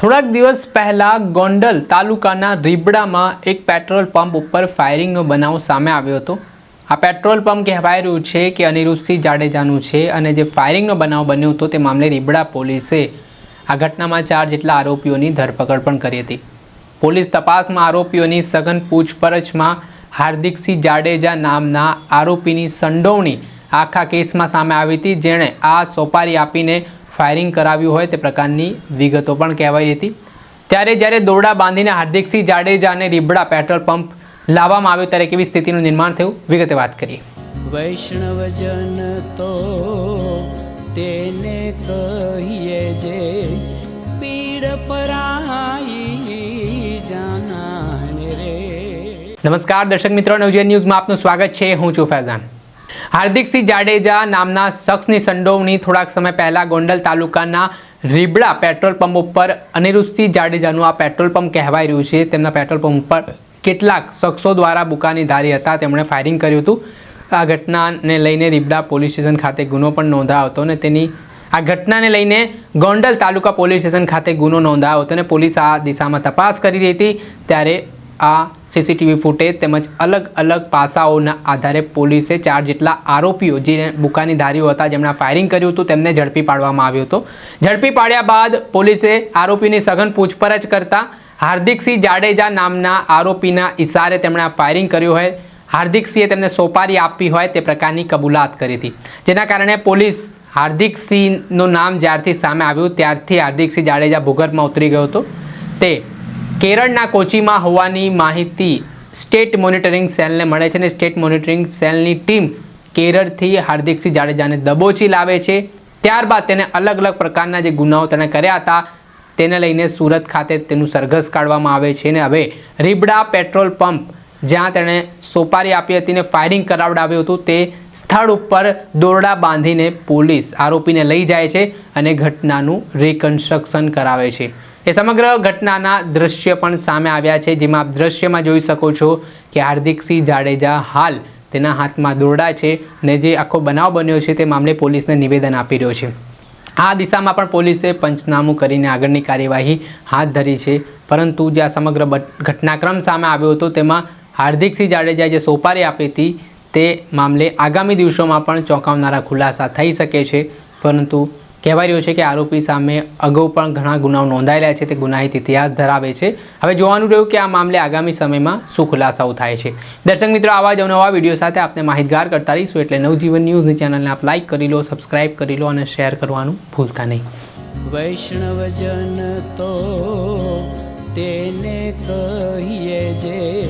થોડાક દિવસ પહેલા ગોંડલ તાલુકાના રીબડામાં એક પેટ્રોલ પંપ ઉપર ફાયરિંગનો બનાવ સામે આવ્યો હતો. આ પેટ્રોલ પંપ કહેવાય રહ્યું છે કે અનિરુદ્ધસિંહ જાડેજાનું છે અને જે ફાયરિંગનો બનાવ બન્યો હતો તે મામલે રીબડા પોલીસે આ ઘટનામાં ચાર જેટલા આરોપીઓની ધરપકડ પણ કરી હતી. પોલીસ તપાસમાં આરોપીઓની સઘન પૂછપરછમાં હાર્દિકસિંહ જાડેજા નામના આરોપીની સંડોવણી આખા કેસમાં સામે આવી હતી, જેણે આ સોપારી આપીને ફાયરિંગ કરાવ્યું હોય તે પ્રકારની વિગતો પણ કહેવાઈ હતી. ત્યારે જ્યારે દોરડા બાંધીને હાર્દિકસિંહ જાડેજાને રીબડા પેટ્રોલ પંપ લાવવામાં આવ્યો ત્યારે કેવી સ્થિતિનું નિર્માણ થયું વિગતે વાત કરીએ. વૈષ્ણવજન તો તેને કહીએ જે પીડ પરાઈ જાનાને રે. નમસ્કાર દર્શક મિત્રો નવજીવન ન્યૂઝમાં આપનું સ્વાગત છે. હું છું ફૈઝાન. હાર્દિકસિંહ જાડેજા નામના શખ્સની સંડોવણી થોડાક સમય પહેલા ગોંડલ તાલુકાના રીબડા પેટ્રોલ પંપ ઉપર અનિરુદ્ધસિંહ જાડેજાનું આ પેટ્રોલ પંપ કહેવાય રહ્યું છે. તેમના પેટ્રોલ પંપ ઉપર કેટલાક શખ્સો દ્વારા બુકાની ધારી હતા. તેમણે ફાયરિંગ કર્યું હતું. આ ઘટનાને લઈને રીબડા પોલીસ સ્ટેશન ખાતે ગુનો પણ નોંધાયો હતો અને તેની આ ઘટનાને લઈને ગોંડલ તાલુકા પોલીસ સ્ટેશન ખાતે ગુનો નોંધાયો હતો અને પોલીસ આ દિશામાં તપાસ કરી રહી હતી. ત્યારે આ સીસીટીવી ફૂટેજ તેમજ અલગ અલગ પાસાઓના આધારે પોલીસે ચાર જેટલા આરોપીઓ જે બુકાની ધારીઓ હતા જેમણે ફાયરિંગ કર્યું હતું, તેમને ઝડપી પાડવામાં આવ્યો હતો. ઝડપી પાડ્યા બાદ પોલીસે આરોપીની સઘન પૂછપરછ કરતા હાર્દિકસિંહ જાડેજા નામના આરોપીના ઇશારે તેમણે ફાયરિંગ કર્યું હોય. હાર્દિકસિંહે તેમને સોપારી આપી હોય તે પ્રકારની કબૂલાત કરી હતી. જેના કારણે પોલીસ હાર્દિકસિંહનું નામ જ્યારથી સામે આવ્યું, ત્યારથી હાર્દિકસિંહ જાડેજા ભૂગર્ભમાં ઉતરી ગયો હતો. તે કેરળના કોચીમાં હોવાની માહિતી સ્ટેટ મોનિટરિંગ સેલને મળે છે અને સ્ટેટ મોનિટરિંગ સેલની ટીમ કેરળથી હાર્દિકસિંહ જાડેજાને દબોચી લાવે છે. ત્યારબાદ તેને અલગ અલગ પ્રકારના જે ગુનાઓ તેણે કર્યા હતા, તેને લઈને સુરત ખાતે તેનું સરઘસ કાઢવામાં આવે છે અને હવે રીબડા પેટ્રોલ પંપ જ્યાં તેણે સોપારી આપી હતી ને ફાયરિંગ કરાવડાવ્યું હતું, તે સ્થળ ઉપર દોરડા બાંધીને પોલીસ આરોપીને લઈ જાય છે અને ઘટનાનું રિકન્સ્ટ્રક્શન કરાવે છે. એ સમગ્ર ઘટનાના દ્રશ્ય પણ સામે આવ્યા છે, જેમાં આપ દ્રશ્યમાં જોઈ શકો છો કે હાર્દિકસિંહ જાડેજા હાલ તેના હાથમાં દોરડા છે ને જે આખો બનાવ બન્યો છે તે મામલે પોલીસને નિવેદન આપી રહ્યો છે. આ દિશામાં પણ પોલીસે પંચનામું કરીને આગળની કાર્યવાહી હાથ ધરી છે, પરંતુ જે આ સમગ્ર ઘટનાક્રમ સામે આવ્યો હતો તેમાં હાર્દિકસિંહ જાડેજાએ જે સોપારી આપી હતી તે મામલે આગામી દિવસોમાં પણ ચોંકાવનારા ખુલાસા થઈ શકે છે, પરંતુ કહેવાય રહ્યું છે કે આરોપી સામે અગાઉ પણ ઘણા ગુનાઓ નોંધાયેલા છે, તે ગુનાહિત ઇતિહાસ ધરાવે છે. હવે જોવાનું રહ્યું કે આ મામલે આગામી સમયમાં શું ખુલાસાઓ થાય છે. દર્શક મિત્રો, આવા જ નવા વીડિયો સાથે આપને માહિતગાર કરતા રહીશું એટલે નવજીવન ન્યૂઝની ચેનલને આપ લાઇક કરી લો, સબસ્ક્રાઇબ કરી લો અને શેર કરવાનું ભૂલતા નહીં. વૈષ્ણવજન તો તેને કહીએ જે